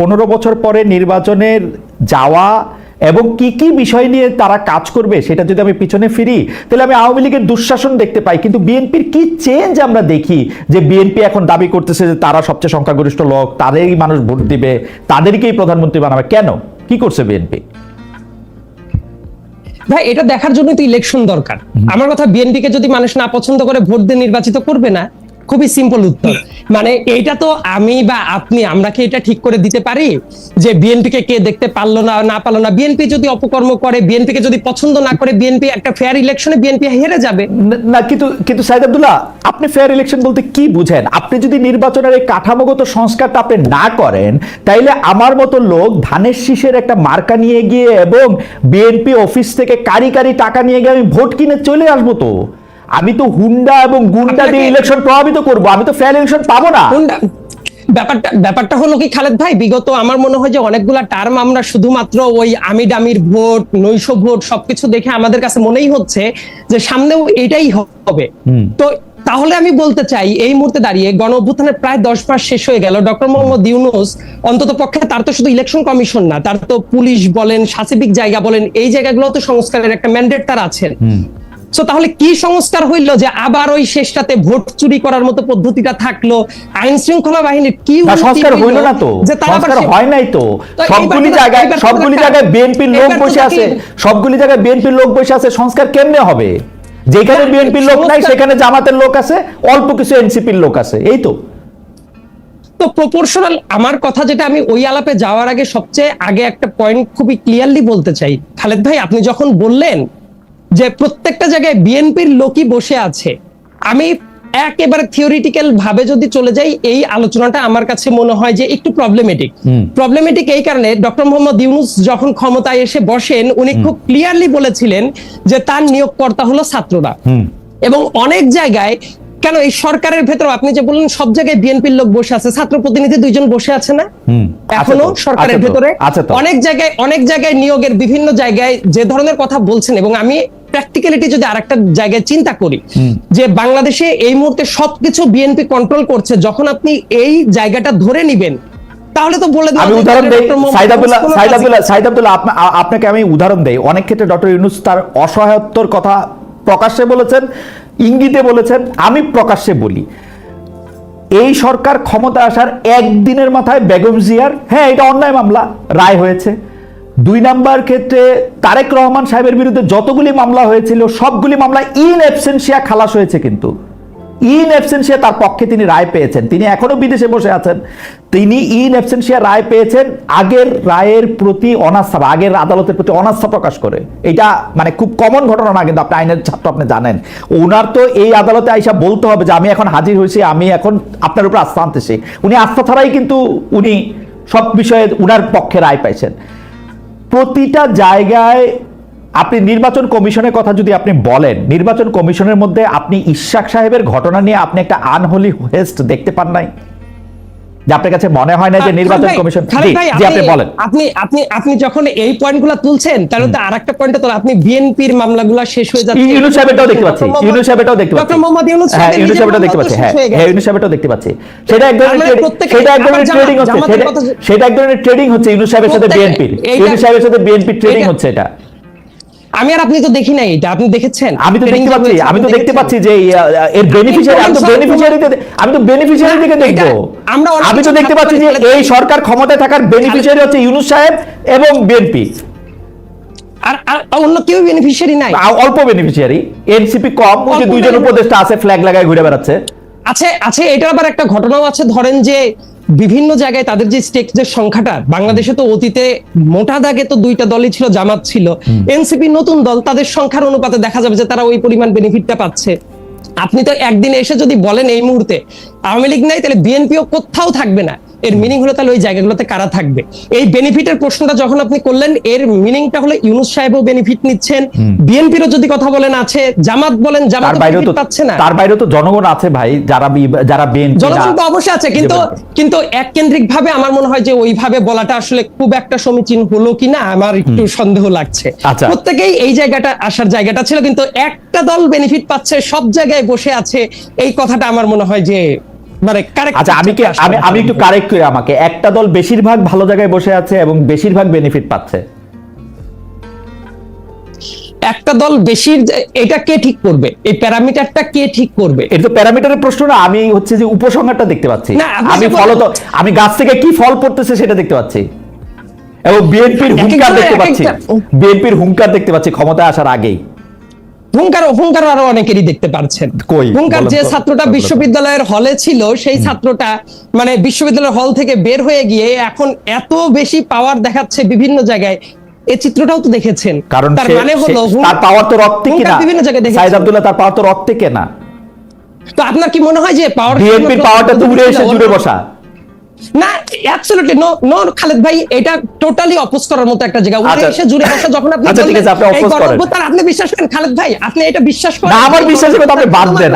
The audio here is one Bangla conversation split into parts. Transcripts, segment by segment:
পনেরো বছর পরে নির্বাচনের যাওয়া এবং কি কি বিষয় নিয়ে তারা কাজ করবে সেটা যদি আমি পিছনে ফিরি তাহলে আমি আওয়ামী লীগের দুঃশাসন দেখতে পাই। কিন্তু বিএনপির কি চেঞ্জ আমরা দেখি যে বিএনপি এখন দাবি করতেছে যে তারা সবচেয়ে সংখ্যাগরিষ্ঠ লোক তাদেরই মানুষ ভোট দিবে তাদেরকেই প্রধানমন্ত্রী বানাবে। কেন? কি করছে বিএনপি? ভাই এটা দেখার জন্য তো ইলেকশন দরকার। আমার কথা বিএনপি কে যদি মানুষ না পছন্দ করে ভোট দিয়ে নির্বাচিত করবে না খুবই সিম্পল উত্তর। মানে এইটা তো আমি বা আপনি, আমরা কি এটা ঠিক করে দিতে পারি? যে বিএনপি কে দেখতে পারল না না পারল না? বিএনপি যদি অপকর্ম করে বিএনপি কে যদি পছন্দ না করে বিএনপি একটা ফেয়ার ইলেকশনে বিএনপি হেরে যাবে। না কিন্তু কিন্তু সাইদ আব্দুল্লাহ, আপনি ফেয়ার ইলেকশন বলতে কি বুঝেন? আপনি যদি নির্বাচনের এই কাঠামোগত সংস্কারটা আপনি না করেন, তাইলে আমার মতো লোক ধানের শীষের একটা মার্কা নিয়ে গিয়ে এবং বিএনপি অফিস থেকে কারি কারি টাকা নিয়ে গিয়ে আমি ভোট কিনে চলে আসব তো। আমি তো হুন্ডা এবং গুন্ডা দিয়ে ইলেকশন প্রভাবিত করব আমি তো ফেয়ার ইলেকশন পাবো না। ব্যাপারটা ব্যাপারটা হলো কি খালেদ ভাই? বিগত আমার মনে হয় যে অনেকগুলা টার্ম আমরা শুধুমাত্র ওই আমি ডামির ভোট নৈশ ভোট সবকিছু দেখে আমাদের কাছে মনেই হচ্ছে যে সামনেও এটাই হবে। তো তাহলে আমি বলতে চাই এই মুহূর্তে দাঁড়িয়ে গণ অভ্যুত্থানের প্রায় দশ মাস শেষ হয়ে গেল। ডক্টর মোহাম্মদ ইউনুস অন্তত পক্ষে তার তো শুধু ইলেকশন কমিশন না তার তো পুলিশ বলেন সাসিবিক জায়গা বলেন এই জায়গাগুলো তো সংস্কারের একটা ম্যান্ডেট তার আছেন। সো তাহলে কি সংস্কার হইল যে আবার ওই শেষটাতে ভোট চুরি করার মতো পদ্ধতিটা থাকল? আইন শৃঙ্খলা বাহিনীর কি সংস্কার হইল? না তো। যে তারা সংস্কার হয় নাই তো। সবগুলি জায়গায় সবগুলি জায়গায় বিএনপির লোক বসে আছে। সবগুলি জায়গায় বিএনপির লোক বসে আছে। সংস্কার কেমনে হবে? যেখানে বিএনপির লোক নাই সেখানে জামাতের লোক আছে অল্প কিছু এনসিপির লোক আছে। এই তো। তো প্রপোর্শনাল আমার কথা যেটা আমি ওই আলাপে যাওয়ার আগে সবচেয়ে আগে একটা পয়েন্ট খুবই ক্লিয়ারলি বলতে চাই। খালেদ ভাই আপনি যখন বললেন যে প্রত্যেকটা জায়গায় বিএনপির লোকই বসে আছে। আমি একেবারে থিওরিটিক্যাল ভাবে যদি চলে যাই এই আলোচনাটা আমার কাছে মনে হয় যে একটু প্রবলেমেটিক প্রবলেমেটিক এই কারণে ডক্টর মোহাম্মদ ইউনুস যখন ক্ষমতায় এসে বসেন উনি খুব ক্লিয়ারলি বলেছিলেন যে তার নিয়োগকর্তা হলো ছাত্ররা। এবং অনেক জায়গায় কেন এই সরকারের ভেতর আপনি যে বললেন সব জায়গায় বিএনপির লোক বসে আছে ছাত্র প্রতিনিধি দুইজন বসে আছে না? এখনও সরকারের ভেতরে। অনেক জায়গায় অনেক জায়গায় নিয়োগের বিভিন্ন জায়গায় যে ধরনের কথা বলছেন এবং আমি প্র্যাকটিক্যালিটি যদি আরেকটা জায়গায় চিন্তা করি যে বাংলাদেশে এই মুহূর্তে সবকিছু বিএনপি কন্ট্রোল করছে যখন আপনি এই জায়গাটা ধরে নিবেন তাহলে তো বলে আমি উদাহরণ দেই ডক্টর মোহাম্মদ সাইদ আব্দুল্লাহ সাইদ আব্দুল্লাহ সাইদ আব্দুল্লাহ আপনাকে আমি উদাহরণ দেই। অনেক ক্ষেত্রে ডক্টর ইউনুস তার অসহায়ত্বর কথা প্রকাশ্যে বলেছেন ইঙ্গিতে বলেছেন আমি প্রকাশ্যে বলি এই সরকার ক্ষমতা আসার একদিনের মাথায় বেগম জিয়ার হ্যাঁ এটা অন্যায় মামলা রায় হয়েছে। দুই নাম্বার ক্ষেত্রে তারেক রহমান সাহেবের বিরুদ্ধে যতগুলি মামলা হয়েছিল, সবগুলি মামলা ইন অ্যাবসেন্সিয়া খালাস হয়েছে কিন্তু। ইন অ্যাবসেন্সিয়া তার পক্ষে তিনি রায় পেয়েছেন। তিনি এখনও বিদেশে বসে আছেন। তিনি ইন অ্যাবসেন্সিয়া রায় পেয়েছেন আগের রায়ের প্রতি অনাস্থা আগের আদালতের প্রতি অনাস্থা প্রকাশ করে। এটা মানে খুব কমন ঘটনা না, কিন্তু আপনি আইনের ছাত্র আপনি জানেন। ওনার তো এই আদালতে আইসা বলতে হবে যে, আমি এখন হাজির হয়েছি, আমি এখন আপনার উপর আস্থা আনতেছি। উনি আস্থা ছাড়াই কিন্তু উনি সব বিষয়ে উনার পক্ষে রায় পাইছেন। প্রতিটা জায়গায় আপনি নির্বাচন কমিশনের কথা যদি আপনি বলেন, নির্বাচন কমিশনের মধ্যে আপনি ইশাক সাহেবের ঘটনা নিয়ে আপনি একটা আনহোলি হেস্ট দেখতে পান নাই? যে আপনার কাছে মনে হয় না যে নির্বাচন কমিশন জি, আপনি বলেন। আপনি আপনি আপনি যখন এই পয়েন্টগুলো তুলছেন তাহলে তো আরেকটা পয়েন্টে তো আপনি বিএনপির মামলাগুলো শেষ হয়ে যাচ্ছে। ইউনুস সাহেবেরটাও দেখতে পাচ্ছি। ইউনুস সাহেবেরটাও দেখতে পাচ্ছি। ডক্টর মোহাম্মদ ইউনুস সাহেবের ইউনুস নিজের সাহেবটাও দেখতে পাচ্ছি। হ্যাঁ হ্যাঁ সাহেবটাও দেখতে পাচ্ছি। সেটা এক ধরনের সেটা এক ধরনের ট্রেডিং হচ্ছে। সেটা- এক ধরনের ট্রেডিং হচ্ছে ইউনুস সাহেবের সাথে বিএনপির। সাহেবের সাথে বিএনপির ট্রেডিং হচ্ছে এটা। আমি আর আপনি তো দেখি নাই এটা আপনি দেখেছেন? আমি তো দেখতে পাচ্ছি আমি তো দেখতে পাচ্ছি যে এর বেনিফিশিয়ারি আমি তো প্রমাণ- বেনিফিশিয়ারি আমি তো বেনিফিশিয়ারি থেকে না, দেখব। আমরা আমি তো দেখতে পাচ্ছি যে এই সরকার ক্ষমতায় থাকার বেনিফিশিয়ারি হচ্ছে ইউনুস সাহেব এবং বিএনপি। আর আর অন্য কেউ বেনিফিশিয়ারি নাই? অল্প বেনিফিশিয়ারি এনসিপি কম ওই যে দুইজন। উপদেষ্টা আছে ফ্ল্যাগ লাগায় ঘুরে বেড়াচ্ছে। আছে আছে এটার আবার একটা ঘটনাও আছে ধরেন যে বিভিন্ন জায়গায় তাদের যে স্টেক যে সংখ্যাটা বাংলাদেশে তো অতীতে মোটা দাগে তো দুইটা দলই ছিল জামাত ছিল। এনসিপি নতুন দল তাদের সংখ্যার অনুপাতে দেখা যাবে যে তারা ওই পরিমাণ বেনিফিটটা পাচ্ছে। আপনি তো একদিন এসে যদি বলেন এই মুহূর্তে আওয়ামী লীগ নাই তাহলে বিএনপিও কোথাও থাকবে না। এর মিনিং হলো তাহলে ওই জায়গাগুলোতে কারা থাকবে? এই বেনিফিটের প্রশ্নটা যখন আপনি করলেন এর মিনিংটা হলো ইউনুস সাহেবও বেনিফিট নিচ্ছেন। বিএনপিরও যদি কথা বলেন আছে। জামাত বলেন জামাত বাইরেও তো পাচ্ছে না। তার বাইরেও তো জনগণ আছে ভাই যারা যারা বিএনপি জনগণ তো অবশ্যই আছে কিন্তু কিন্তু এক কেন্দ্রিক ভাবে আমার মনে হয় যে ওইভাবে বলাটা আসলে খুব একটা সমীচীন হলো কিনা আমার একটু সন্দেহ লাগছে। আচ্ছা। প্রত্যেকেই এই জায়গাটা আসার জায়গাটা ছিল কিন্তু একটা দল বেনিফিট পাচ্ছে সব জায়গায় বসে আছে। এই কথাটা আমার মনে হয় যে আচ্ছা আমি কি আমি আমি একটু কারেক্ট করি আমাকে। একটা দল বেশিরভাগ ভালো জায়গায় বসে আছে এবং বেশিরভাগ বেনিফিট পাচ্ছে। একটা দল বেশি এটা কে ঠিক করবে? এই প্যারামিটারটা কে ঠিক করবে? এটা তো প্যারামিটারের প্রশ্ন না আমি হচ্ছে যে উপসংহারটা দেখতে পাচ্ছি। আমি বললেন- ফলত আমি গাছ থেকে কি ফল পড়তেছে সেটা দেখতে পাচ্ছি। এবং বিএনপির হুঙ্কার দেখতে পাচ্ছি। বিএনপির হুঙ্কার দেখতে পাচ্ছি ক্ষমতায় আসার আগেই। হুঙ্কার হুঙ্কার আরও অনেকেরই দেখতে পাচ্ছেন কই? হুঙ্কার যে ছাত্রটা বিশ্ববিদ্যালয়ের হলে ছিল সেই ছাত্রটা মানে বিশ্ববিদ্যালয়ের হল থেকে বের হয়ে গিয়ে এখন এত বেশি পাওয়ার দেখাচ্ছে বিভিন্ন জায়গায়। এই চিত্রটাও তো দেখেছেন। কারণ তার মানে হলো তার পাওয়ার তো রক্তে কিনা? বিভিন্ন জায়গায় দেখেছেন। সাইদ আব্দুল্লাহ তার পাওয়ার তো রক্তে কেনা? তো আপনার কি মনে হয় যে পাওয়ার বিএনপির পাওয়ারটা উড়ে এসে জুড়ে বসা। না অ্যাবসলিউটলি নো নো খালেদ ভাই এটা টোটালি অপোজ করার মতো একটা জায়গা। উড়ে আচ্ছা। এসে জুড়ে বসা যখন আপনি আচ্ছা, ঠিক আছে, আপনি oppose করেন। গণঅভ্যুত্থান আপনি বিশ্বাস করেন খালেদ ভাই আপনি এটা বিশ্বাস করেন না আমার এই বিশ্বাসের কথা আপনি বাদ দেন।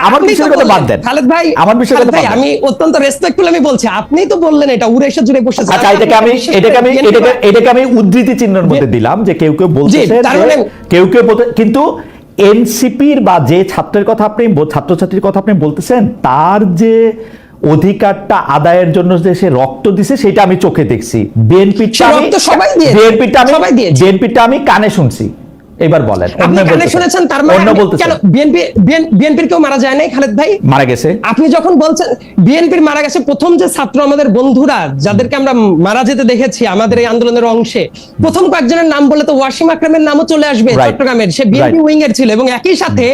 আমার বিশ্বাসের কথা বাদ দেন। খালেদ ভাই আমার বিশ্বাসের খালেদ কথা ভাই আমি অত্যন্ত রেসপেক্টফুল আমি বলছি আপনি তো বললেন এটা উড়ে এসে জুড়ে বসে আচ্ছা এটাকে আমি এটাকে আমি এটাকে এটাকে আমি উদ্ধৃতি চিহ্নের মধ্যে দিলাম যে কেউ কেউ তার মানে- কেউ কেউ কিন্তু এনসিপির বা যে ছাত্রের কথা আপনি ছাত্রছাত্রীর কথা আপনি বলতেছেন তার যে অধিকারটা আদায়ের জন্য যে সে রক্ত দিছে সেটা আমি চোখে দেখছি। বিএনপিটা আমি রক্ত সবাই দিয়েছে। বিএনপিটা আমি বিএনপিটা আমি কানে শুনছি। এবার বলেন আপনি কানে শুনেছেন তার মানে কেন বিএনপি বিএনপির কেউ মারা যায় নাই খালেদ ভাই? মারা গেছে। আপনি যখন বলছেন বিএনপির মারা গেছে প্রথম যে ছাত্র আমাদের বন্ধুরা যাদেরকে আমরা মারা যেতে দেখেছি আমাদের এই আন্দোলনের অংশে প্রথম কয়েকজনের নাম বলে তো ওয়াসিম আকরামের নামও চলে আসবে চট্টগ্রামের। সে বিএনপি উইং এর ছিল এবং একই সাথে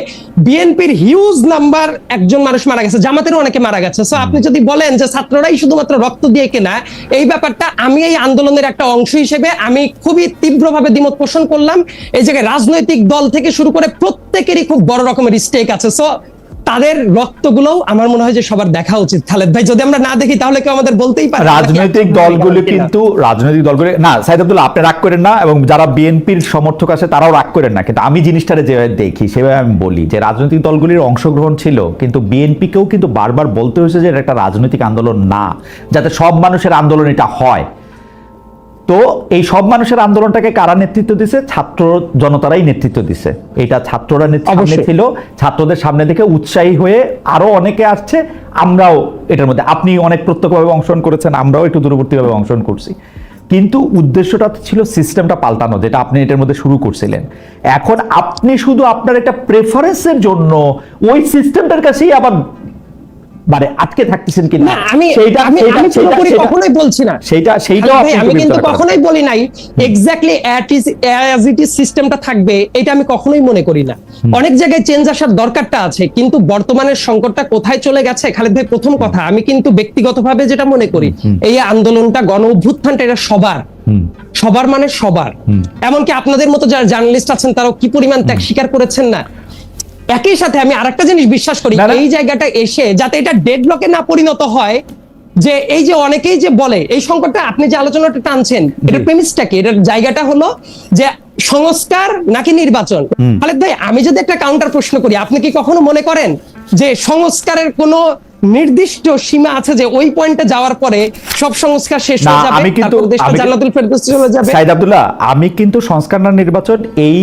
বিএনপির হিউজ নাম্বার একজন মানুষ মারা গেছে, জামাতেরও অনেকে মারা গেছে। সো আপনি যদি বলেন যে ছাত্ররাই শুধুমাত্র রক্ত দিয়ে কেনা, এই ব্যাপারটা আমি এই আন্দোলনের একটা অংশ হিসেবে আমি খুবই তীব্রভাবে দ্বিমত পোষণ করলাম। এই জায়গায় রাজনৈতিক দল থেকে শুরু করে প্রত্যেকেরই খুব বড় রকমের স্টেক আছে। সো তাদের রক্তগুলোও আমার মনে হয় যে সবার দেখা উচিত। খালেদ ভাই যদি আমরা না দেখি তাহলে কেউ আমাদের বলতেই পারে রাজনৈতিক দলগুলো কিন্তু রাজনৈতিক দলগুলো না সাইদ আব্দুল্লাহ আপনি রাগ করেন না এবং যারা বিএনপির সমর্থক আছে তারাও রাগ করেন না। কিন্তু আমি জিনিসটারে যেভাবে দেখি সেভাবে আমি বলি যে রাজনৈতিক দলগুলির অংশগ্রহণ ছিল কিন্তু বিএনপিকেও কিন্তু বারবার বলতে হয়েছে যে এটা একটা রাজনৈতিক আন্দোলন না যাতে সব মানুষের আন্দোলন এটা হয়। তো এই সব মানুষের আন্দোলনটাকে কারা নেতৃত্ব দিছে? ছাত্র জনতারাই নেতৃত্ব দিছে। এটা ছাত্ররা সামনে। ছিল। ছাত্রদের সামনে দেখে উৎসাহী হয়ে আরও অনেকে আসছে। আমরাও এটার মধ্যে আপনি অনেক প্রত্যক্ষভাবে অংশগ্রহণ করেছেন আমরাও একটু দূরবর্তীভাবে অংশগ্রহণ করছি। কিন্তু উদ্দেশ্যটা তো ছিল সিস্টেমটা পাল্টানো যেটা আপনি এটার মধ্যে শুরু করছিলেন। এখন আপনি শুধু আপনার একটা প্রেফারেন্সের জন্য ওই সিস্টেমটার কাছেই আবার মানে আটকে থাকতেছেন কিনা? আমি সেইটা আমি সেইটা- আমি পুরোপুরি কখনোই বলছি না। সেইটা আমি কিন্তু। কখনোই বলি নাই এক্স্যাক্টলি অ্যাজ ইট ইজ সিস্টেমটা থাকবে এটা আমি কখনোই মনে করি না। অনেক জায়গায় চেঞ্জ আসার দরকারটা আছে কিন্তু বর্তমানের সংকটটা কোথায় চলে গেছে? খালেদ ভাই প্রথম কথা আমি কিন্তু ব্যক্তিগতভাবে যেটা মনে করি এই আন্দোলনটা গণ অভ্যুত্থানটা এটা সবার। সবার মানে সবার। এমনকি আপনাদের মতো যারা জার্নালিস্ট আছেন তারাও কি পরিমাণ ত্যাগ স্বীকার করেছেন না? একই সাথে আমি আরেকটা জিনিস বিশ্বাস করি। এই জায়গাটা এসে যাতে এটা ডেড ব্লকে না পরিণত হয় যে এই যে অনেকেই যে বলে এই সংকটটা আপনি যে আলোচনাটা টানছেন এটা প্রেমিসটা কি? এটার জায়গাটা হলো যে সংস্কার নাকি নির্বাচন? খালেদ ভাই আমি যদি একটা কাউন্টার প্রশ্ন করি আপনি কি কখনো মনে করেন যে সংস্কারের কোনো নির্দিষ্ট সীমা আছে যে ওই পয়েন্টে যাওয়ার পরে সব সংস্কার শেষ হয়ে যাবে আমি কিন্তু- জান্নাতুল ফেরদৌসে চলে যাবে? সাইদ আব্দুল্লাহ আমি কিন্তু সংস্কার না নির্বাচন এই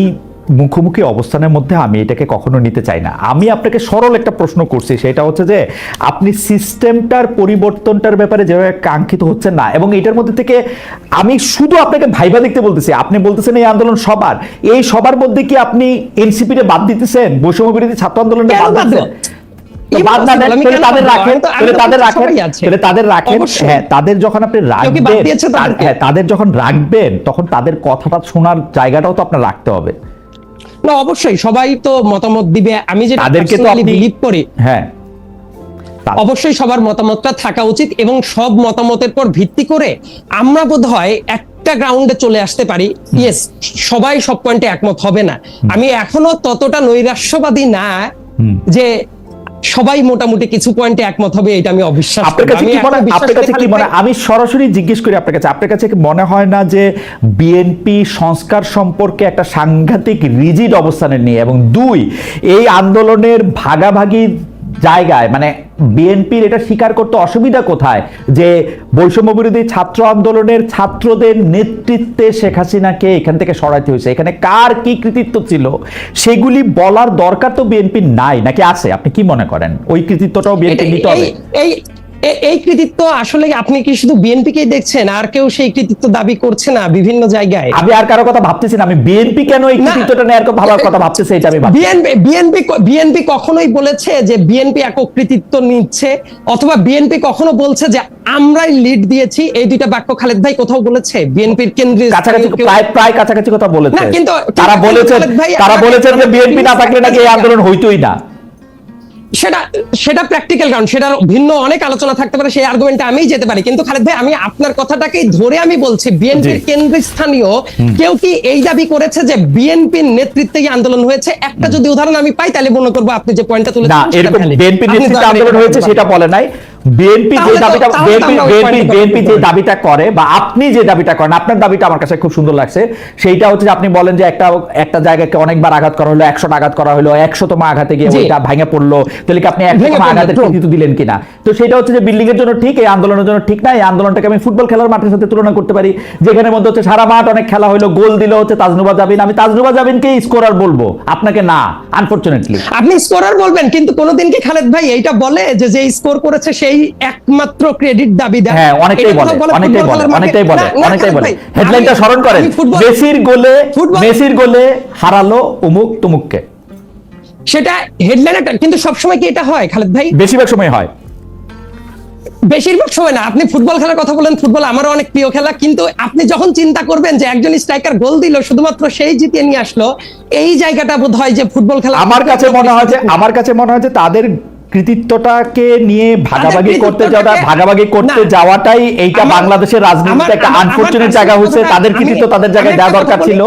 মুখোমুখি অবস্থানের মধ্যে আমি এটাকে কখনো নিতে চাই না। আমি আপনাকে সরল একটা প্রশ্ন করছি সেটা হচ্ছে যে আপনি সিস্টেমটার পরিবর্তনটার ব্যাপারে যেভাবে কাঙ্ক্ষিত হচ্ছেন না এবং এটার মধ্যে থেকে আমি শুধু আপনাকে ভাইবা দেখতে বলতেছি আপনি বলতেছেন এই আন্দোলন সবার। এই সবার মধ্যে কি আপনি এনসিপি রে বাদ দিতেছেন? বৈষম্য বিরোধী ছাত্র আন্দোলনের কেন বাদ দিতেছেন? তাদের। হ্যাঁ তাদের যখন আপনি রাখবেন? হ্যাঁ তাদের যখন রাখবেন তখন তাদের কথাটা শোনার জায়গাটাও তো আপনার রাখতে হবে। না অবশ্যই সবাই তো মতামত দিবে। আমি যে তাদেরকে তো বিলিভ করি হ্যাঁ। অবশ্যই সবার মতামতটা থাকা উচিত এবং সব মতামতের পর ভিত্তি করে আমরা বোধ হয় একটা গ্রাউন্ডে চলে আসতে পারি। ইয়েস সবাই সব পয়েন্টে একমত হবে না। আমি এখনও ততটা নৈরাশ্যবাদী না যে সবাই মোটামুটি কিছু পয়েন্টে একমত হবে এটা আমি অবিশ্বাস আপনার কাছে কি মনে আপনার কাছে কি মনে আমি সরাসরি জিজ্ঞেস করি আপনার কাছে। আপনার কাছে কি মনে হয় না যে বিএনপি সংস্কার সম্পর্কে একটা সাংঘাতিক রিজিড অবস্থানে নিয়ে এবং দুই এই আন্দোলনের ভাগাভাগি জায়গায় মানে বিএনপির এটা স্বীকার করতে অসুবিধা কোথায়? যে বৈষম্য বিরোধী ছাত্র আন্দোলনের ছাত্রদের নেতৃত্বে শেখ হাসিনাকে এখান থেকে সরাইতে হয়েছে। এখানে কার কি কৃতিত্ব ছিল? সেগুলি বলার দরকার তো বিএনপির নাই নাকি আছে? আপনি কি মনে করেন? ওই কৃতিত্বটাও বিএনপি নিতে হবে। এই- কৃতিত্ব আসলে আপনি কি শুধু বিএনপিকেই দেখছেন? আর কেউ সেই কৃতিত্ব দাবি করছে না বিভিন্ন জায়গায়? আমি আর কারও কথা ভাবতেছি না আমি বিএনপি কেন এই কৃতিত্বটা কথা- ভাবার কথা ভাবতেছি এটা আমি বিএনপি বিএনপি বিএনপি কখনোই বলেছে যে বিএনপি একক কৃতিত্ব নিচ্ছে অথবা বিএনপি কখনো বলছে যে আমরাই লিড দিয়েছি। এই দুইটা বাক্য খালেদ ভাই কোথাও বলেছে? বিএনপির কেন্দ্রীয় কাছাকাছি প্রায় প্রায় কাছাকাছি কথা বলেছে। না, কিন্তু- তারা বলেছে তারা বলেছেন যে বিএনপি না থাকলে নাকি এই আন্দোলন হইতোই না। সেটা সেটা প্র্যাকটিক্যাল কারণ সেটার ভিন্ন অনেক আলোচনা থাকতে পারে সেই আর্গুমেন্টে আমি যেতে পারি। কিন্তু খালেদ ভাই আমি আপনার কথাটাকে ধরে আমি বলছি বিএনপির জি। কেন্দ্রস্থানীয় কেউ কি এই দাবি করেছে যে বিএনপির নেতৃত্বে আন্দোলন হয়েছে? একটা যদি উদাহরণ আমি পাই তাহলে মনে করব আপনি যে পয়েন্টটা তুলে তুলেছেন সেটা এরকম valid। বিএনপি নেতৃত্বে আন্দোলন হয়েছে সেটা বলে নাই। বিএনপি যে দাবিটা বিএনপি বিএনপি বিএনপি যে দাবিটা করে বা আপনি যে দাবিটা করেন আপনার দাবিটা আমার কাছে খুব সুন্দর লাগছে। সেইটা হচ্ছে যে আপনি বলেন যে একটা একটা জায়গাকে অনেকবার আঘাত করা হলো একশো আঘাত করা হলো একশোতম আঘাতে গিয়ে ওইটা ভেঙে পড়ল। তাহলে কি আপনি একশোতম পড়ল, আঘাতের কৃতিত্ব দিলেন কিনা? তো সেটা হচ্ছে যে বিল্ডিং এর জন্য ঠিক এই আন্দোলনের জন্য ঠিক না এই আন্দোলনটাকে আমি ফুটবল খেলার মাঠের সাথে তুলনা করতে পারি। যেখানে মধ্যে হচ্ছে সারা মাঠ অনেক খেলা হলো গোল দিল হচ্ছে তাজনুবা জাবিন। আমি তাজনুবা জাবিনকে স্কোরার বলব আপনাকে না আনফরচুনেটলি আপনি স্কোরার বলবেন কিন্তু কোনোদিন কি খালেদ ভাই এইটা বলে যে যে স্কোর করেছে সেই একমাত্র ক্রেডিট হ্যাঁ অনেকটাই এটা বলে ফুটবল বলে? অনেকটাই বলে খালেদ বলে। হেডলাইনটা স্মরণ করেন মেসির গোলে মেসির গোলে হারালো উমুক তুমুককে সেটা হেডলাইন কিন্তু সবসময় কি এটা হয় খালেদ ভাই? বেশিরভাগ সময় হয়। বেশিরভাগ সময় না আপনি ফুটবল খেলার কথা বলেন ফুটবল আমারও অনেক প্রিয় খেলা কিন্তু আপনি যখন চিন্তা করবেন যে একজন স্ট্রাইকার গোল দিল শুধুমাত্র সেই জিতিয়ে নিয়ে আসলো এই জায়গাটা বোধ হয় যে ফুটবল খেলা আমার কাছে মনে হয় যে আমার কাছে মনে হয় যে তাদের কৃতিত্বটাকে নিয়ে ভাগাভাগি করতে যাওয়াটা ভাগাভাগি করতে যাওয়াটাই এইটা বাংলাদেশের রাজনীতিতে একটা আনফরচুনেট জায়গা হচ্ছে তাদের কৃতিত্ব তাদের জায়গায় দেওয়া দরকার ছিল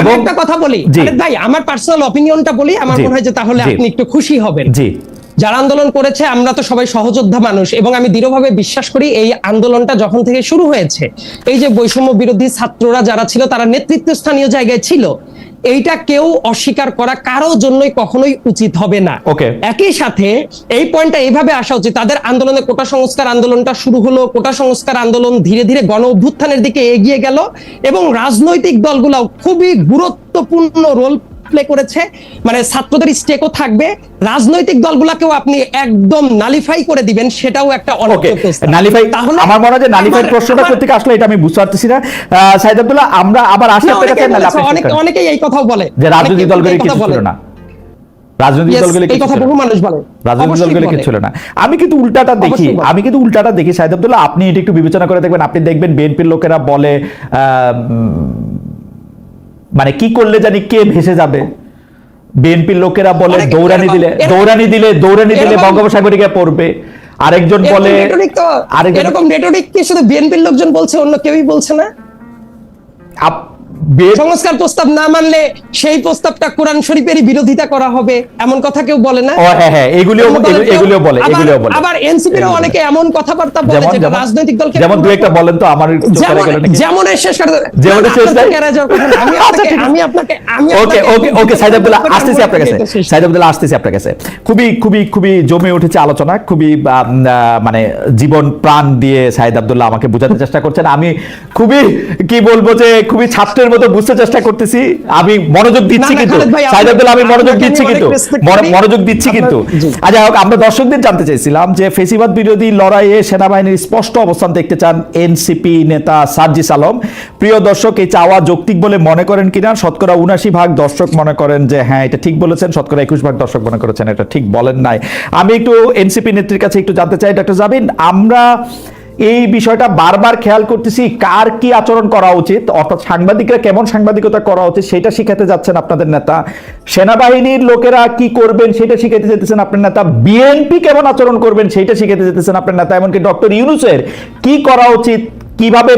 এবং একটা কথা বলি। ভাই আমার পার্সোনাল অপিনিয়নটা বলি আমার মনে হয় যে তাহলে আপনি একটু খুশি হবেন। জি। যারা আন্দোলন করেছে আমরা তো সবাই সহযোদ্ধা মানুষ এবং আমি দৃঢ়ভাবে বিশ্বাস করি এই আন্দোলনটা যখন থেকে শুরু হয়েছে এই যে বৈষম্য বিরোধী ছাত্ররা যারা ছিল তারা নেতৃত্ব স্থানীয় জায়গায় ছিল। এইটা কেউ অস্বীকার করা কারও জন্যই কখনোই উচিত হবে না। ওকে একই সাথে এই পয়েন্টটা এইভাবে আসা উচিত তাদের আন্দোলনে কোটা সংস্কার আন্দোলনটা শুরু হলো কোটা সংস্কার আন্দোলন ধীরে ধীরে গণ অভ্যুত্থানের দিকে এগিয়ে গেল এবং রাজনৈতিক দলগুলো খুবই গুরুত্বপূর্ণ রোল প্লে করেছে। মানে ছাত্রদের স্টেকও থাকবে। রাজনৈতিক দলগুলাকেও আপনি একদম নালিফাই করে দিবেন সেটাও একটা ওকে নালিফাই তাহলে আমার মনে হয় যে নালিফাই প্রশ্নটা কোথেকে আসলে এটা আমি বুঝতে পারতেছি না। সাইদ আব্দুল্লাহ আমরা আবার আসি না, আপনার কাছে অনেকে- অনেকেই এই কথাও বলে। যে রাজনৈতিক দলগুলি কিছু ছিল না। রাজনৈতিক Yes, এই কথা বহু মানুষ বলে। রাজনৈতিক অবশ্যই কিছু ছিল না। আমি কিন্তু উল্টাটা দেখি। আমি কিন্তু উল্টাটা দেখি সাইদ আব্দুল্লাহ আপনি এটা একটু বিবেচনা করে দেখবেন। আপনি দেখবেন বিএনপির লোকেরা বলে মানে কি করলে জানি কে ভেসে যাবে? বিএনপির লোকেরা বলে দৌড়ানি দিলে দৌড়ানি দিলে দৌড়ানি দিলে বঙ্গোপসাগরিকা পড়বে। আরেকজন বলে এরকম রেটরিক কি শুধু বিএনপির লোকজন বলছে অন্য কেউই বলছে না? সংস্কার প্রস্তাব না মানলে সেই প্রস্তাবটা কোরআন শরীফেরই বিরোধিতা করা হবে এমন কথা কেউ বলে না হ্যাঁ হ্যাঁ এগুলিও এগুলিও বলে এগুলিও বলে আবার এনসিপির এগুলিও বলে। অনেকে এমন কথাবার্তা বলে যেমন যেটা রাজনৈতিক দলকে যেমন দু একটা বলেন তো আমার যেমন যেমন শেষ করে যেমনের শেষ? কেরা না। আমি আচ্ছা, আপনাকে আমি আপনাকে আমি ওকে ওকে ওকে সাইদ আব্দুল্লাহ আসতেছি আপনার কাছে সাইদ আব্দুল্লাহ আসতেছি আপনার কাছে খুবই খুবই খুবই জমে উঠেছে আলোচনা খুবই মানে জীবন প্রাণ দিয়ে সাইদ আব্দুল্লাহ আমাকে বোঝাতে চেষ্টা করছেন আমি খুবই কি বলব যে খুবই ছাত্রের মতো বুঝতে চেষ্টা করতেছি আমি মনোযোগ দিচ্ছি কিন্তু। সাইদ আব্দুল্লাহ আমি মনোযোগ দিচ্ছি কিন্তু। মনো-। মনোযোগ দিচ্ছি কিন্তু। আচ্ছা হোক আমরা দর্শকদের জানতে চাইছিলাম যে ফেসিবাদ বিরোধী লড়াইয়ে সেনাবাহিনীর স্পষ্ট অবস্থান দেখতে চান এনসিপি নেতা সার্জিস আলম। প্রিয় দর্শক এই চাওয়া যৌক্তিক বলে মনে করেন কিনা? শতকরা উনাশি ভাগ দর্শক মনে করেন যে হ্যাঁ এটা ঠিক বলেছেন। শতকরা একুশ ভাগ দর্শক মনে করেছেন এটা ঠিক বলেন নাই। আমি একটু এনসিপি নেত্রীর কাছে একটু জানতে চাই ডক্টর জাবিন আমরা এই বিষয়টা বারবার খেয়াল করতেছি, কার কি আচরণ করা উচিত, অর্থাৎ সাংবাদিকরা কেমন সাংবাদিকতা করা উচিত, সেটা শিখাতে যাচ্ছেন আপনাদের নেতা। সেনাবাহিনীর লোকেরা কি করবেন, সেটা শিখাতে যেতেছেন আপনার নেতা। বিএনপি কেমন আচরণ করবেন, সেটা শিখাতে যেতেছেন আপনার নেতা, এমনকি ডক্টর ইউনুসের কি করা উচিত কীভাবে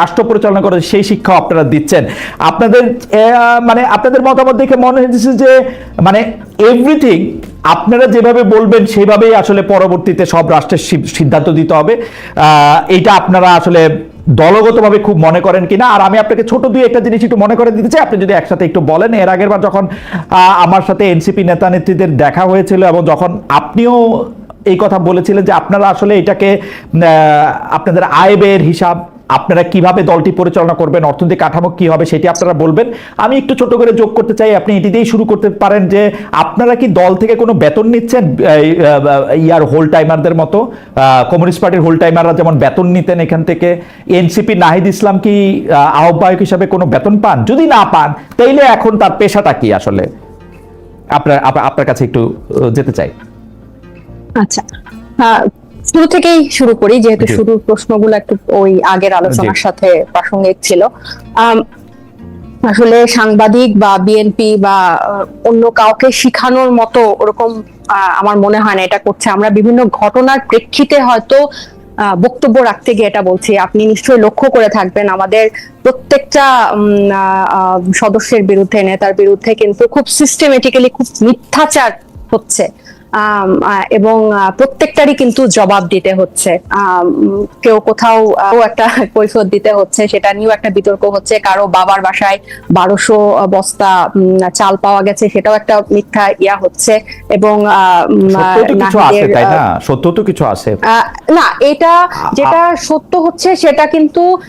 রাষ্ট্র পরিচালনা করে সেই শিক্ষা আপনারা দিচ্ছেন? আপনাদের মানে আপনাদের মতামত দেখে মনে হয়েছে যে মানে এভরিথিং আপনারা যেভাবে বলবেন সেভাবেই আসলে পরবর্তীতে সব রাষ্ট্রের সিদ্ধান্ত দিতে হবে। এটা আপনারা আসলে দলগতভাবে খুব মনে করেন কিনা? আর আমি আপনাকে ছোট দুই একটা জিনিস একটু মনে করে দিতে চাই। আপনি যদি একসাথে একটু বলেন, এর আগের বার যখন আমার সাথে এনসিপি নেতা নেত্রীদের দেখা হয়েছিল এবং যখন আপনিও এই কথা বলেছিলেন যে আপনারা আসলে এটাকে আপনাদের আয় ব্যয়ের হিসাব আপনারা কীভাবে দলটি পরিচালনা করবেন অর্থনৈতিক কাঠামো কি হবে সেটি আপনারা বলবেন। আমি একটু ছোট করে যোগ করতে চাই আপনি এটি দিয়েই শুরু করতে পারেন যে আপনারা কি দল থেকে কোনো বেতন নিচ্ছেন ইয়ার হোল টাইমারদের মতো? কমিউনিস্ট পার্টির হোল টাইমাররা যেমন বেতন নিতেন এখান থেকে এনসিপি নাহিদ ইসলাম কি আহ, আহ্বায়ক হিসাবে কোনো বেতন পান? যদি না পান তাইলে এখন তার পেশাটা কি আসলে? আপনার আপনার কাছে একটু যেতে চাই। আচ্ছা শুরু থেকেই শুরু করি যেহেতু। শুরুর প্রশ্নগুলো একটু ওই আগের আলোচনার সাথে প্রাসঙ্গিক ছিল। আসলে সাংবাদিক বা বিএনপি বা অন্য কাউকে শিখানোর মতো ওরকম আমার মনে হয় না এটা করছে। আমরা বিভিন্ন ঘটনার প্রেক্ষিতে হয়তো আহ, বক্তব্য রাখতে গিয়ে এটা বলছি। আপনি নিশ্চয়ই লক্ষ্য করে থাকবেন আমাদের প্রত্যেকটা সদস্যের বিরুদ্ধে নেতার বিরুদ্ধে কিন্তু খুব সিস্টেমেটিক্যালি খুব মিথ্যাচার হচ্ছে। আহ, এবং প্রত্যেকটারই কিন্তু জবাব দিতে হচ্ছে। কেউ কোথাও একটা কৈফত দিতে হচ্ছে সেটা নিয়েও একটা বিতর্ক হচ্ছে। কারও বাবার বাসায় বারোশো বস্তা চাল পাওয়া গেছে সেটাও একটা মিথ্যা ইয়া হচ্ছে এবং সত্য তো কিছু আছে না? সত্য তো কিছু আছে। আহ, না এটা যেটা সত্য হচ্ছে সেটা কিন্তু আহ,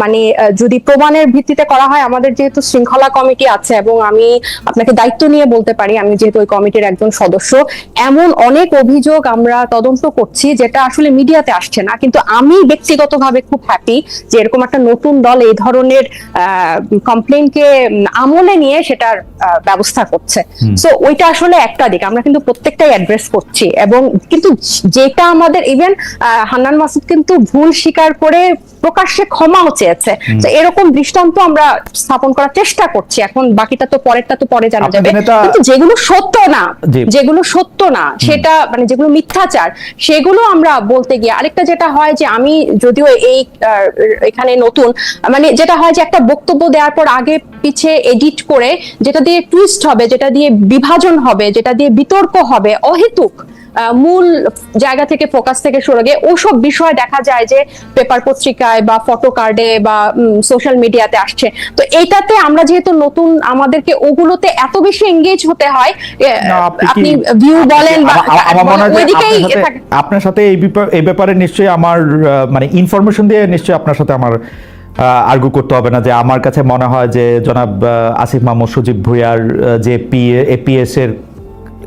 মানে যদি প্রমাণের ভিত্তিতে করা হয় আমাদের যেহেতু শৃঙ্খলা কমিটি আছে এবং আমি আপনাকে দায়িত্ব নিয়ে বলতে পারি আমি যেহেতু ওই কমিটির একজন সদস্য এমন অনেক অভিযোগ আমরা তদন্ত করছি যেটা আসলে মিডিয়াতে আসছে না। কিন্তু আমি ব্যক্তিগতভাবে খুব হ্যাপি যে এরকম একটা নতুন দল এই ধরনের কমপ্লেনকে আমলে নিয়ে সেটার ব্যবস্থা করছে। সো ওইটা আসলে একটা দিক। আমরা কিন্তু প্রত্যেকটাই অ্যাড্রেস করছি এবং কিন্তু যেটা আমাদের ইভেন হান্নান মাসুদ কিন্তু ভুল স্বীকার করে প্রকাশ্যে ক্ষমাও চেয়েছে। তো এরকম দৃষ্টান্ত আমরা স্থাপন করার চেষ্টা করছি। এখন বাকিটা তো পরেরটা তো পরে জানা যাবে। কিন্তু যেগুলো সত্য না যেগুলো সত্য না সেটা মানে যেগুলো মিথ্যাচার সেগুলো আমরা বলতে গিয়ে আরেকটা যেটা হয় যে আমি যদিও এই এখানে নতুন মানে যেটা হয় যে একটা বক্তব্য দেওয়ার পর আগে পিছে এডিট করে যেটা দিয়ে টুইস্ট হবে যেটা দিয়ে বিভাজন হবে যেটা দিয়ে বিতর্ক হবে অহেতুক। মূল জায়গা থেকে ফোকাস থেকে সরে গিয়ে ওসব বিষয় দেখা যায় যে পেপার পত্রিকায় বা ফটো কার্ডে বা সোশ্যাল মিডিয়াতে আসছে। তো এটাতে আমরা যেহেতু নতুন আমাদেরকে ওগুলোতে এত বেশি এঙ্গেজ হতে হয় আপনি ভিউ বলেন বা মনে ওইদিকেই আপনার সাথে- এই ব্যাপারে নিশ্চয়ই আমার মানে ইনফরমেশন দিয়ে নিশ্চয়ই আপনার সাথে আমার আর্গু করতে হবে না যে আমার কাছে মনে হয় যে জনাব আসিফ মাহমুদ সজীব ভুইয়ার যে পি এপিএস এর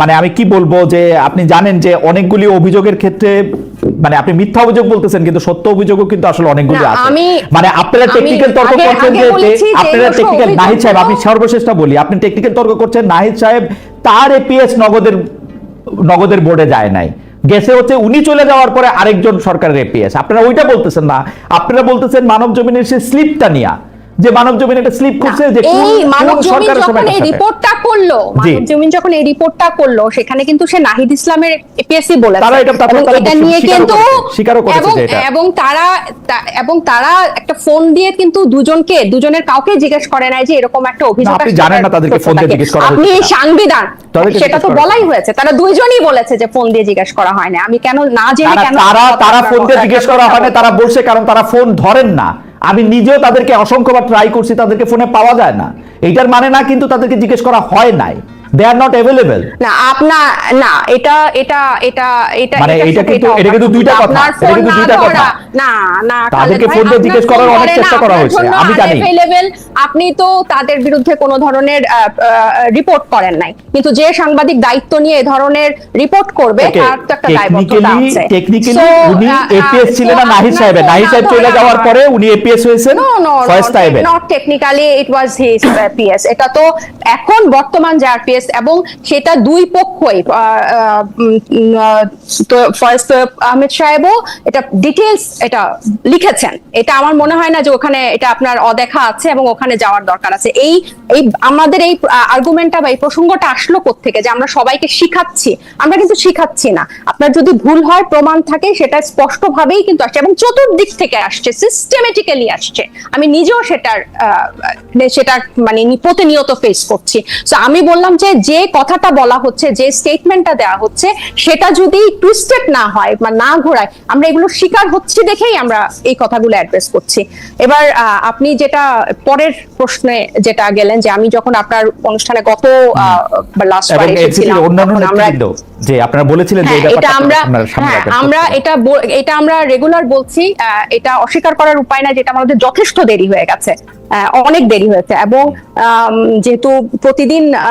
মানে আমি কি বলব যে আপনি জানেন যে অনেকগুলি অভিযোগের ক্ষেত্রে মানে আপনি মিথ্যা অভিযোগ বলতেছেন কিন্তু সত্য অভিযোগও কিন্তু আসলে অনেকগুলি আছে। মানে আপনারা টেকনিক্যাল তর্ক করছেন যে আপনারা টেকনিক্যাল নাহিদ সাহেব আমি সর্বশেষটা বলি আপনি টেকনিক্যাল তর্ক করছেন নাহিদ সাহেব তার এপিএস নগদের নগদের বোর্ডে যায় নাই। গেছে হচ্ছে উনি চলে যাওয়ার পরে আরেকজন সরকারের এপিএস আপনারা ওইটা বলতেছেন না। আপনারা বলতেছেন মানব জমিনের সে স্লিপটা নিয়া। যে মানব জমিন একটা স্লিপ করছে যে এই মানব জমিন যখন এই রিপোর্টটা করল মানব জমিন যখন এই রিপোর্টটা করল সেখানে কিন্তু সে নাহিদ ইসলামের এপিএসসি বলেছে। তারা এটা- তারপর এটা নিয়ে কিন্তু স্বীকারও করেছে যে এটা। এবং তারা এবং তারা একটা ফোন দিয়ে কিন্তু দুজনকে দুজনের কাউকে জিজ্ঞেস করে নাই যে এরকম একটা অভিযোগ আপনি জানেন না তাদেরকে ফোন দিয়ে জিজ্ঞেস করা আপনি হয়েছে কিনা? সাংবিধান সেটা তো বলাই হয়েছে। তারা দুইজনই বলেছে যে ফোন দিয়ে জিজ্ঞেস করা হয় না আমি কেন না জেনে কেন তারা তারা ফোন দিয়ে জিজ্ঞেস করা হয় না তারা বলছে কারণ তারা ফোন ধরেন না। আমি নিজেও তাদেরকে অসংখ্যবার ট্রাই করছি, তাদেরকে ফোনে পাওয়া যায় না। এইটার মানে না কিন্তু তাদেরকে জিজ্ঞেস করা হয় নাই। দে আর নট অ্যাভেলেবেল না আপনার না এটা এটা এটা এটা মানে এটা কিন্তু- এটা কিন্তু। দুইটা কথা, এটা কিন্তু দুইটা কথা। না না তাদেরকে ফোন দিয়ে জিজ্ঞেস করার অনেক চেষ্টা করা হয়েছে, আমি জানি। unavailable, আপনি তো তাদের বিরুদ্ধে কোনো ধরনের রিপোর্ট করেন নাই। কিন্তু যে সাংবাদিক দায়িত্ব নিয়ে এ ধরনের রিপোর্ট করবে তার তো একটা দায়বদ্ধতা আছে। technically উনি APS ছিলেন না নাহিদ আপনার সাহেবের। ফোন নাহিদ না সাহেব চলে যাওয়ার পরে উনি এপিএস হয়েছেন সাহেবের not technically it was his uh, PS. এটা তো এখন বর্তমান যার PS অ্যাড্রেস এবং সেটা দুই পক্ষই ফরেস্ট আহমেদ সাহেবও এটা ডিটেলস এটা লিখেছেন। এটা আমার মনে হয় না যে ওখানে এটা আপনার অদেখা আছে এবং ওখানে যাওয়ার দরকার আছে। এই এই আমাদের এই আর্গুমেন্টটা বা এই প্রসঙ্গটা আসলো থেকে যে আমরা সবাইকে শিখাচ্ছি। আমরা কিন্তু শিখাচ্ছি না। আপনার যদি ভুল হয়, প্রমাণ থাকে, সেটা স্পষ্টভাবেই কিন্তু আসছে এবং চতুর্দিক থেকে আসছে সিস্টেমেটিক্যালি আসছে। আমি নিজেও সেটার সেটার মানে প্রতিনিয়ত ফেস করছি। তো আমি বললাম যে যে কথাটা বলা হচ্ছে যে স্টেটমেন্টটা দেওয়া হচ্ছে সেটা যদি টুইস্টেড না হয় বা না ঘোরায় আমরা এগুলো শিকার হচ্ছি দেখেই আমরা এই কথাগুলো অ্যাড্রেস করছি। এবার আহ, আপনি যেটা পরের প্রশ্নে যেটা গেলেন যে আমি যখন আপনার অনুষ্ঠানে গত লাস্ট এবং বার এসেছিলাম অন্যান্য যে আপনারা বলেছিলেন যে হ্যাঁ, এটা আমরা হ্যাঁ। আমরা এটা এটা আমরা রেগুলার বলছি এটা অস্বীকার করার উপায় না যেটা আমাদের যথেষ্ট দেরি হয়ে গেছে অনেক দেরি হয়েছে এবং যেহেতু প্রতিদিন আহ,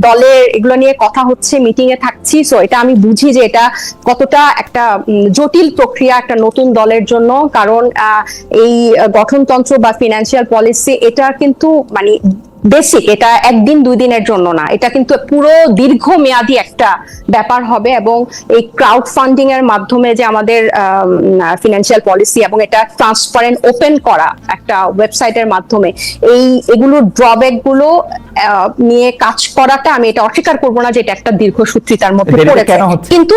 দলে এগুলো নিয়ে কথা হচ্ছে মিটিং এ থাকছি সো এটা আমি বুঝি যে এটা কতটা একটা জটিল প্রক্রিয়া একটা নতুন দলের জন্য কারণ আহ, এই গঠনতন্ত্র বা ফিনান্সিয়াল পলিসি এটা কিন্তু মানে বেসিক এটা একদিন দুই দিনের জন্য না এটা কিন্তু পুরো দীর্ঘমেয়াদী একটা ব্যাপার হবে এবং এই ক্রাউড ফান্ডিং এর মাধ্যমে যে আমাদের ফিনান্সিয়াল পলিসি এবং এটা ট্রান্সপারেন্ট ওপেন করা একটা ওয়েবসাইটের মাধ্যমে এই এগুলোর ড্রব্যাকগুলো নিয়ে কাজ করাটা আমি এটা অস্বীকার করব না যে এটা একটা দীর্ঘসূত্রিতার মধ্যে কিন্তু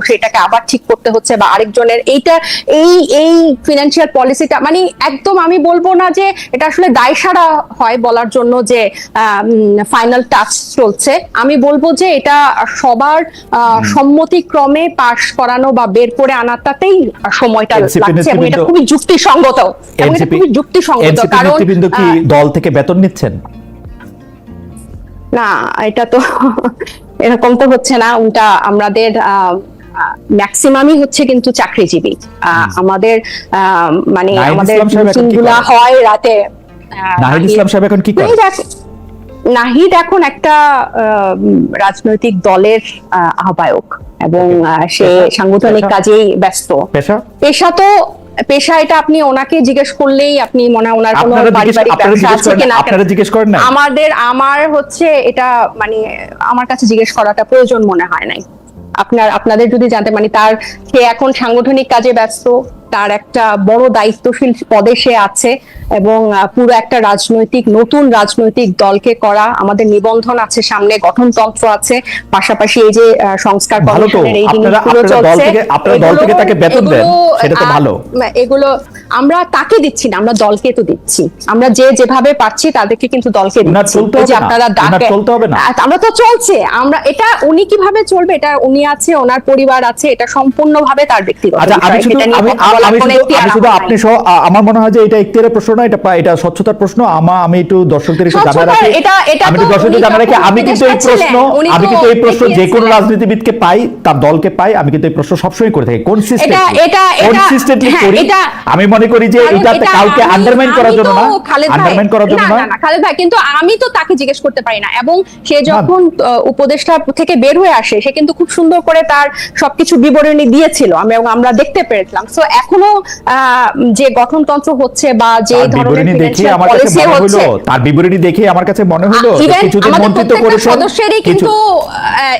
বসে এটাকে আবার ঠিক করতে হচ্ছে বা আরেকজনের এইটা এই এই ফিনান্সিয়াল পলিসিটা মানে একদম আমি বলব না যে এটা আসলে দায়সারা হয় বলার জন্য যে ফাইনাল টাচ চলছে। আমি বলব যে এটা সবার সম্মতিক্রমে পাশ করানো বা বের করে আনাটাতেই সময়টা লাগছে। এবং এটা খুবই যুক্তিসঙ্গত। এবং এটা খুবই যুক্তিসঙ্গত কারণ কি দল থেকে বেতন নিচ্ছেন? না এটা তো এরকম তো হচ্ছে না। উল্টা আমাদের ম্যাক্সিমামই হচ্ছে কিন্তু চাকরিজীবী। আমাদের মানে আমাদের? হয় রাতে। নাহিদ ইসলাম সাহেব এখন কি করেন নাহিদ এখন একটা রাজনৈতিক দলের আহ, আহ্বায়ক। এবং সে? সাংগঠনিক কাজেই ব্যস্ত। পেশা? পেশা তো পেশা এটা আপনি ওনাকে জিজ্ঞেস করলেই আপনি মনে হয় ওনার কোনো পারিবারিক ব্যবসা আছে কিনা। আপনারা জিজ্ঞেস করেন না? আমাদের আমার হচ্ছে এটা মানে আমার কাছে জিজ্ঞেস করাটা প্রয়োজন মনে হয় নাই। আপনার, আপনাদের যদি জানতে মানে তার, সে এখন সাংগঠনিক কাজে ব্যস্ত, তার একটা বড় দায়িত্বশীল পদে সে আছে। এবং পুরো একটা রাজনৈতিক নতুন রাজনৈতিক দলকে করা আমাদের নিবন্ধন আছে সামনে গঠনতন্ত্র আছে পাশাপাশি এই যে সংস্কার কমিশনের এই জিনিসগুলো চলছে এগুলো- আমরা তাকে দিচ্ছি না আমরা দলকে তো দিচ্ছি। আমরা যে যেভাবে পাচ্ছি তাদেরকে কিন্তু দলকে দিচ্ছি। যে আপনারা ডাকে আমরা তো চলছে আমরা এটা উনি কীভাবে চলবে এটা উনি আছে ওনার পরিবার আছে এটা সম্পূর্ণভাবে তার ব্যক্তিগত আচ্ছা আমি শুধু আপনি সহ আমার মনে হয় যে এটা ইখতিয়ারের প্রশ্ন না? এটা এটা স্বচ্ছতার প্রশ্ন। আমা আমি একটু দর্শকদের একটু জানা রাখি। এটা- এটা আমি একটু তো দর্শকদের জানা রাখি আমি কিন্তু এই প্রশ্ন আমি কিন্তু এই প্রশ্ন যে কোনো রাজনীতিবিদকে পাই তার দলকে পাই আমি কিন্তু এই প্রশ্ন সবসময় করে থাকি। কনসিস্টেন্টলি এটা- এটা- কনসিস্টেন্টলি হ্যাঁ, করি। আমি মনে করি যে এটা কাউকে আন্ডারমাইন করার জন্য না। আন্ডারমাইন করার জন্য না, না না, না, খালেদ ভাই কিন্তু আমি তো তাকে জিজ্ঞেস করতে পারি না। এবং সে যখন উপদেষ্টা থেকে বের হয়ে আসে সে কিন্তু খুব সুন্দর করে তার সবকিছু বিবরণী দিয়েছিল। আমি এবং আমরা দেখতে পেরেছিলাম। তো এখনও আহ, যে গঠনতন্ত্র হচ্ছে বা যে বিবরণী দেখে আমার কাছে মনে হলো তার বিবরণী দেখে আমার কাছে মনে হলো কিছুদিন সদস্যেরই কিন্তু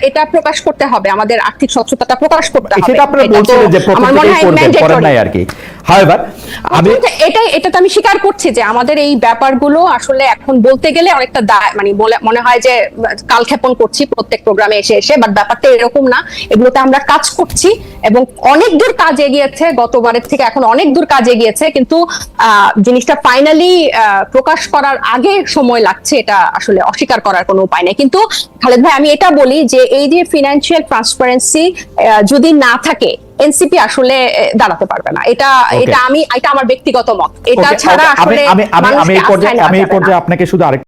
এটা প্রকাশ করতে হবে। আমাদের আর্থিক স্বচ্ছতাটা প্রকাশ করতে হবে। সেটা আপনারা বলছিলেন যে প্রথম থেকেই হয় করবেন করেন নাই আর কি হাওয়েভার আমি এটা এটা তো আমি স্বীকার করছি যে আমাদের এই ব্যাপারগুলো আসলে এখন বলতে গেলে অনেকটা মানে মনে হয় যে কালক্ষেপণ করছি প্রত্যেক প্রোগ্রামে এসে এসে বাট ব্যাপারটা এরকম না। এগুলোতে আমরা কাজ করছি এবং অনেক দূর কাজ এগিয়েছে। গতবারের থেকে এখন অনেক দূর কাজ এগিয়েছে। কিন্তু আহ, জিনিসটা ফাইনালি প্রকাশ করার আগে সময় লাগছে এটা আসলে অস্বীকার করার কোনো উপায় নেই। কিন্তু খালেদ ভাই আমি এটা বলি যে এই যে ফিনান্সিয়াল ট্রান্সপারেন্সি যদি না থাকে এনসিপি আসলে দাঁড়াতে পারবে না। এটা এটা আমি এটা আমার ব্যক্তিগত মত। এটা ছাড়া আসলে আমি আমি আমি এই পর্যায়ে আমি এই পর্যায়ে আপনাকে শুধু আরেক